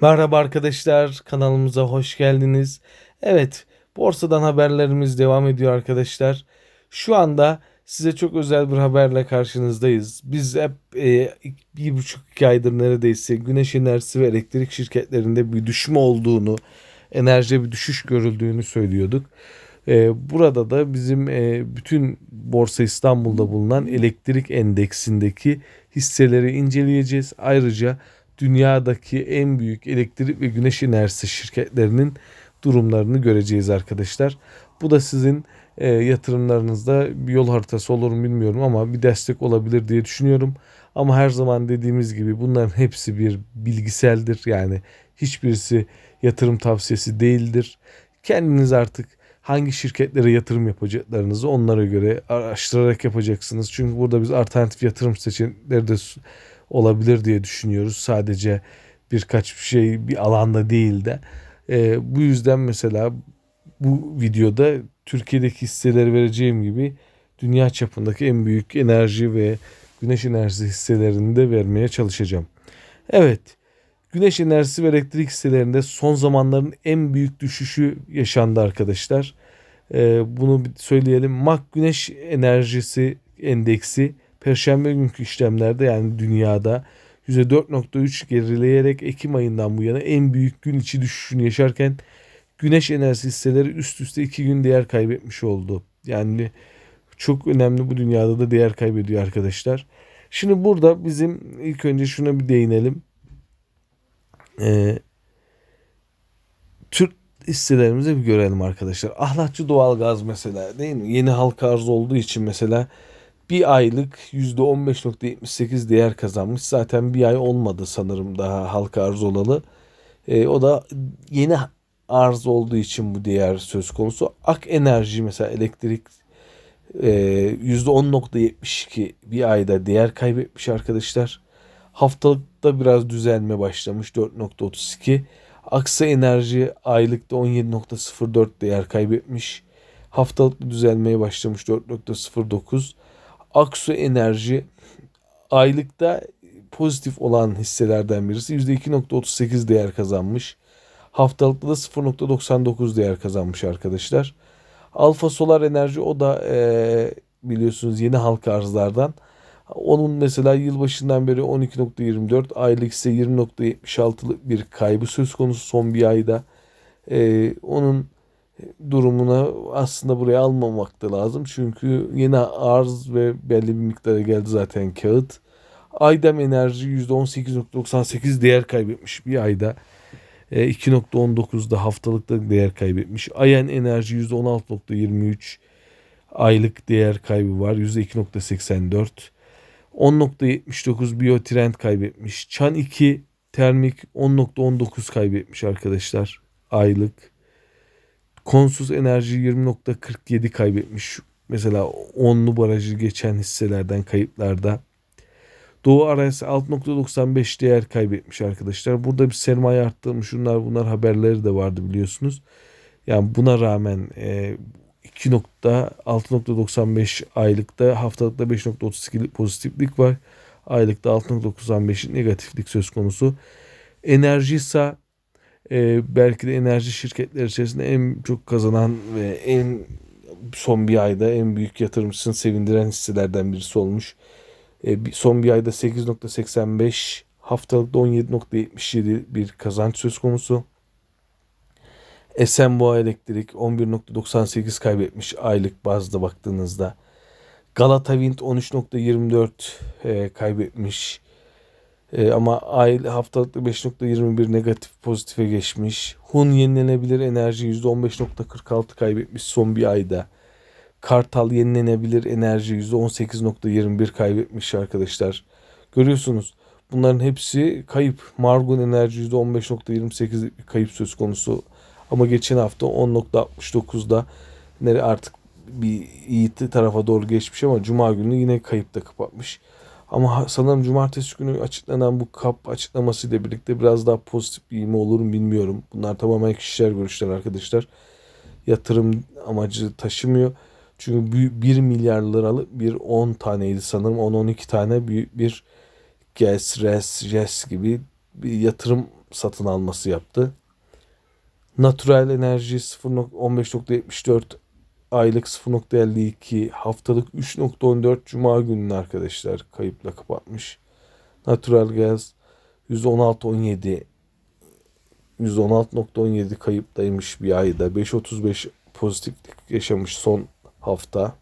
Merhaba arkadaşlar, kanalımıza hoş geldiniz. Evet, borsadan haberlerimiz devam ediyor arkadaşlar. Şu anda size çok özel bir haberle karşınızdayız. Biz hep e, bir buçuk iki aydır neredeyse güneş enerjisi ve elektrik şirketlerinde bir düşme olduğunu, enerjide bir düşüş görüldüğünü söylüyorduk. E, burada da bizim e, bütün Borsa İstanbul'da bulunan elektrik endeksindeki hisseleri inceleyeceğiz. Ayrıca dünyadaki en büyük elektrik ve güneş enerjisi şirketlerinin durumlarını göreceğiz arkadaşlar. Bu da sizin e, yatırımlarınızda bir yol haritası olur mu bilmiyorum ama bir destek olabilir diye düşünüyorum. Ama her zaman dediğimiz gibi bunların hepsi bir bilgiseldir. Yani hiçbirisi yatırım tavsiyesi değildir. Kendiniz artık hangi şirketlere yatırım yapacaklarınızı onlara göre araştırarak yapacaksınız. Çünkü burada biz alternatif yatırım seçenekleri de olabilir diye düşünüyoruz. Sadece birkaç şey bir alanda değil de. E, bu yüzden mesela bu videoda Türkiye'deki hisseleri vereceğim gibi dünya çapındaki en büyük enerji ve güneş enerjisi hisselerini de vermeye çalışacağım. Evet, güneş enerjisi ve elektrik hisselerinde son zamanların en büyük düşüşü yaşandı arkadaşlar. Ee, bunu bir söyleyelim. MAK Güneş Enerjisi Endeksi Perşembe günkü işlemlerde yani dünyada %4.3 gerileyerek Ekim ayından bu yana en büyük gün içi düşüşünü yaşarken güneş enerjisi hisseleri üst üste iki gün değer kaybetmiş oldu. Yani çok önemli bu dünyada da değer kaybediyor arkadaşlar. Şimdi burada bizim ilk önce şuna bir değinelim. Ee, Türk hisselerimizi bir görelim arkadaşlar. Ahlatçı doğalgaz mesela değil mi? Yeni halka arz olduğu için mesela bir aylık %15.78 değer kazanmış. Zaten bir ay olmadı sanırım daha halka arz olalı. E, o da yeni arz olduğu için bu değer söz konusu. Ak Enerji mesela elektrik e, %10.72 bir ayda değer kaybetmiş arkadaşlar. Haftalıkta biraz düzelme başlamış 4.32. Aksa Enerji aylıkta 17.04 değer kaybetmiş. Haftalık düzelmeye başlamış 4.09. Aksu Enerji aylıkta pozitif olan hisselerden birisi. %2.38 değer kazanmış. Haftalıkta da 0.99 değer kazanmış arkadaşlar. Alfa Solar Enerji o da e, biliyorsunuz yeni halka arzlardan. Onun mesela yılbaşından beri 12.24 aylık ise 20.76'lık bir kaybı söz konusu son bir ayda. E, onun durumuna aslında buraya almamak da lazım. Çünkü yine arz ve belli bir miktara geldi zaten kağıt. Aydem Enerji %18.98 değer kaybetmiş bir ayda. 2.19'da e, haftalıkta değer kaybetmiş. Ayen Enerji %16.23 aylık değer kaybı var. %2.84. 10.79 Biotrend kaybetmiş. Çan 2 Termik 10.19 kaybetmiş arkadaşlar aylık. Konsuz enerji 20.47 kaybetmiş. Mesela 10'lu barajı geçen hisselerden kayıplarda. Doğu Aras 6.95 değer kaybetmiş arkadaşlar. Burada bir sermaye arttırmış. Şunlar bunlar haberleri de vardı biliyorsunuz. Yani buna rağmen e, 2.6.95 aylıkta haftalıkta 5.32 pozitiflik var. Aylıkta 6.95 negatiflik söz konusu. Enerji ise e, belki de enerji şirketleri içerisinde en çok kazanan ve en son bir ayda en büyük yatırımcısını sevindiren hisselerden birisi olmuş. E, son bir ayda 8.85 haftalıkta 17.77 bir kazanç söz konusu. Esenboğa Elektrik 11.98 kaybetmiş aylık bazda baktığınızda. Galata Wind 13.24 e, kaybetmiş. E, ama ay haftalıkta 5.21 negatif pozitife geçmiş. Hun yenilenebilir enerji %15.46 kaybetmiş son bir ayda. Kartal yenilenebilir enerji %18.21 kaybetmiş arkadaşlar. Görüyorsunuz bunların hepsi kayıp. Margun enerji %15.28 bir kayıp söz konusu. Ama geçen hafta 10.69'da nere artık bir iyi tarafa doğru geçmiş ama cuma günü yine kayıpta kapatmış. Ama sanırım cumartesi günü açıklanan bu kap açıklamasıyla birlikte biraz daha pozitif bir ivme olur mu bilmiyorum. Bunlar tamamen kişisel görüşler arkadaşlar. Yatırım amacı taşımıyor. Çünkü 1 milyar liralık bir 10 taneydi sanırım. 10-12 tane büyük bir GES, RES, JES gibi bir yatırım satın alması yaptı. Natural Enerji 0.15.74 aylık 0.52 haftalık 3.14 Cuma gününü arkadaşlar kayıpla kapatmış. Natural Gas %16.17 %16.17 kayıptaymış bir ayda. 5.35 pozitiflik yaşamış son hafta.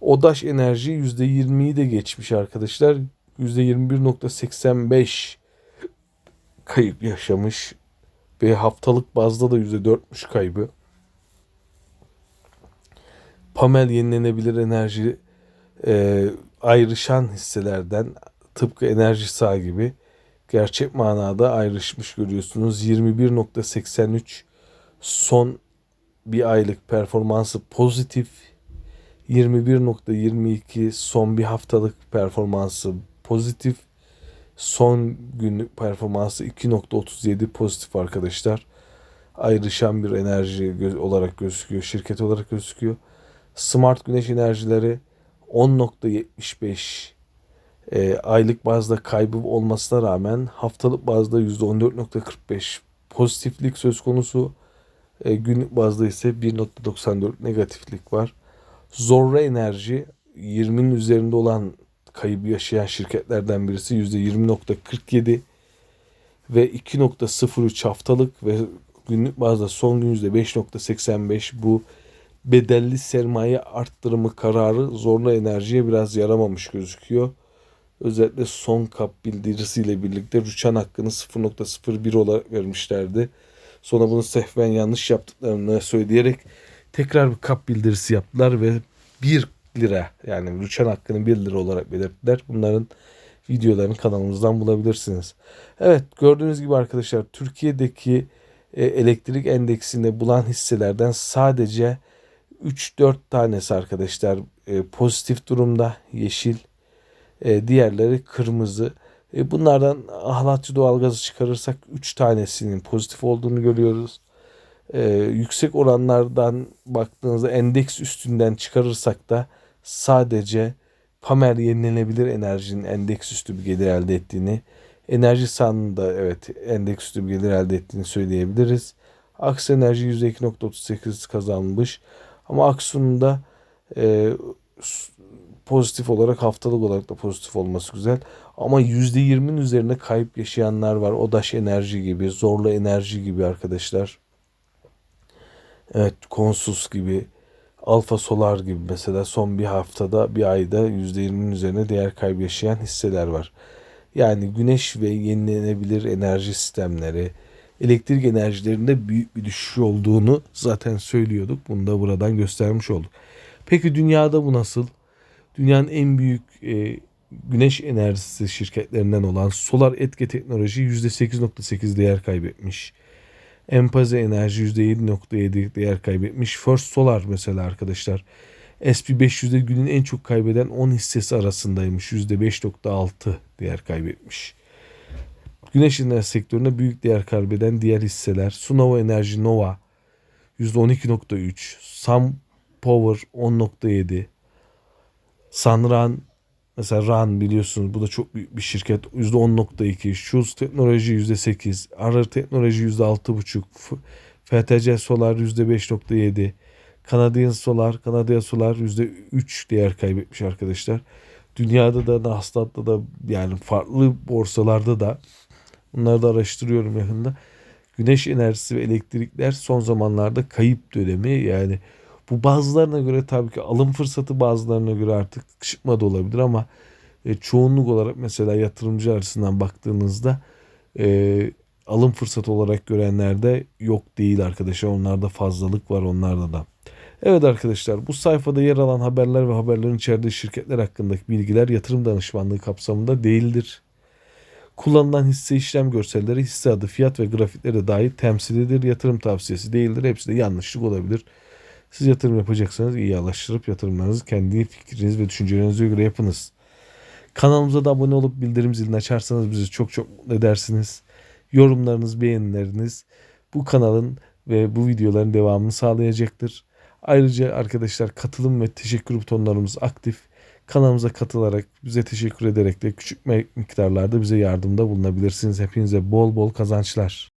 Odaş Enerji %20'yi de geçmiş arkadaşlar. %21.85 kayıp yaşamış. Ve haftalık bazda da %4'müş kaybı. Pamel yenilenebilir enerji e, ayrışan hisselerden tıpkı enerji sağ gibi gerçek manada ayrışmış görüyorsunuz. 21.83 son bir aylık performansı pozitif. 21.22 son bir haftalık performansı pozitif. Son günlük performansı 2.37 pozitif arkadaşlar. Ayrışan bir enerji olarak gözüküyor. Şirket olarak gözüküyor. Smart güneş enerjileri 10.75 e, aylık bazda kaybı olmasına rağmen haftalık bazda %14.45 pozitiflik söz konusu. E, günlük bazda ise 1.94 negatiflik var. Zorra Enerji 20'nin üzerinde olan kaybı yaşayan şirketlerden birisi %20.47 ve 2.03 haftalık ve günlük bazda son gün %5.85 bu bedelli sermaye arttırımı kararı zorla enerjiye biraz yaramamış gözüküyor. Özellikle son kap bildirisiyle birlikte rüçhan hakkını 0.01 olarak vermişlerdi. Sonra bunu sehven yanlış yaptıklarını söyleyerek tekrar bir kap bildirisi yaptılar ve 1 lira yani rüçhan hakkını 1 lira olarak belirttiler. Bunların videolarını kanalımızdan bulabilirsiniz. Evet gördüğünüz gibi arkadaşlar Türkiye'deki e, elektrik endeksinde bulan hisselerden sadece 3-4 tanesi arkadaşlar e, pozitif durumda yeşil e, diğerleri kırmızı. E, bunlardan ahlatçı doğalgazı çıkarırsak 3 tanesinin pozitif olduğunu görüyoruz. E, yüksek oranlardan baktığınızda endeks üstünden çıkarırsak da sadece Pamer yenilenebilir enerjinin endeks üstü bir gelir elde ettiğini, enerji sahanında evet endeks üstü bir gelir elde ettiğini söyleyebiliriz. Aks enerji %2.38 kazanmış. Ama Aksu'nun da e, pozitif olarak haftalık olarak da pozitif olması güzel. Ama %20'nin üzerine kayıp yaşayanlar var. Odaş enerji gibi, zorlu enerji gibi arkadaşlar. Evet, Konsus gibi, Alfa Solar gibi mesela son bir haftada, bir ayda %20'nin üzerine değer kaybı yaşayan hisseler var. Yani güneş ve yenilenebilir enerji sistemleri, elektrik enerjilerinde büyük bir düşüş olduğunu zaten söylüyorduk. Bunu da buradan göstermiş olduk. Peki dünyada bu nasıl? Dünyanın en büyük e, güneş enerjisi şirketlerinden olan Solar Etke Teknoloji %8.8 değer kaybetmiş. Empaze Enerji %7.7 değer kaybetmiş. First Solar mesela arkadaşlar SP500'de günün en çok kaybeden 10 hissesi arasındaymış. %5.6 değer kaybetmiş. Güneş enerji sektöründe büyük değer kaybeden diğer hisseler Sunova Enerji Nova %12.3, Sun Power 10.7, Sunrun mesela RAN biliyorsunuz bu da çok büyük bir şirket %10.2, Schulz Teknoloji %8, Arar Teknoloji %6.5, FTC Solar %5.7, Canadian Solar, Kanadya Solar %3 değer kaybetmiş arkadaşlar. Dünyada da Nasdaq'ta da yani farklı borsalarda da Bunları da araştırıyorum yakında. Güneş enerjisi ve elektrikler son zamanlarda kayıp dönemi yani bu bazılarına göre tabii ki alım fırsatı bazılarına göre artık çıkma da olabilir ama e, çoğunluk olarak mesela yatırımcı açısından baktığınızda e, alım fırsatı olarak görenlerde yok değil arkadaşlar. Onlarda fazlalık var onlarda da. Evet arkadaşlar bu sayfada yer alan haberler ve haberlerin içerdiği şirketler hakkındaki bilgiler yatırım danışmanlığı kapsamında değildir. Kullanılan hisse işlem görselleri, hisse adı, fiyat ve grafikleri de dahil temsilidir. Yatırım tavsiyesi değildir. Hepsi de yanlışlık olabilir. Siz yatırım yapacaksanız iyi araştırıp yatırımlarınızı kendi fikriniz ve düşüncelerinize göre yapınız. Kanalımıza da abone olup bildirim zilini açarsanız bizi çok çok mutlu edersiniz. Yorumlarınız, beğenileriniz bu kanalın ve bu videoların devamını sağlayacaktır. Ayrıca arkadaşlar katılım ve teşekkür butonlarımız aktif. Kanalımıza katılarak bize teşekkür ederek de küçük miktarlarda bize yardımda bulunabilirsiniz. Hepinize bol bol kazançlar.